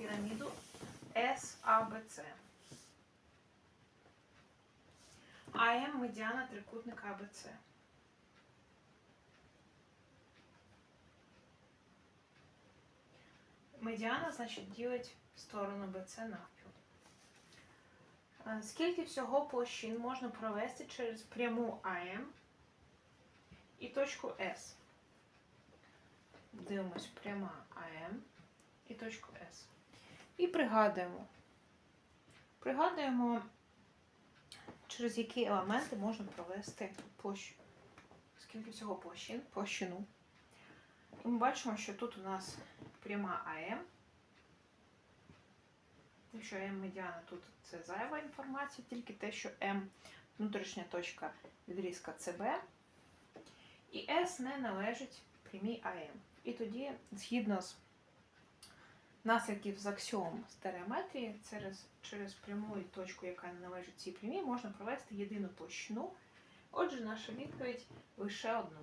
піраміду SABC. АМ медіана трикутника АБЦ. Медіана, значить, ділить сторону БЦ навпіл. Е, Скільки всього площин можна провести через пряму АМ і точку С? Дивимось пряма АМ і точку С. І пригадуємо. Пригадуємо, через які елементи можна провести площу. Скільки всього площин, площину. І ми бачимо, що тут у нас пряма АМ. Якщо М медіана, тут це зайва інформація, тільки те, що М внутрішня точка відрізка ЦБ. І С не належить прямій АМ. І тоді, згідно з наслідків з аксіом стереометрії, через, через пряму і точку, яка не належить цій прямій, можна провести єдину площину. Отже, наша відповідь лише одну.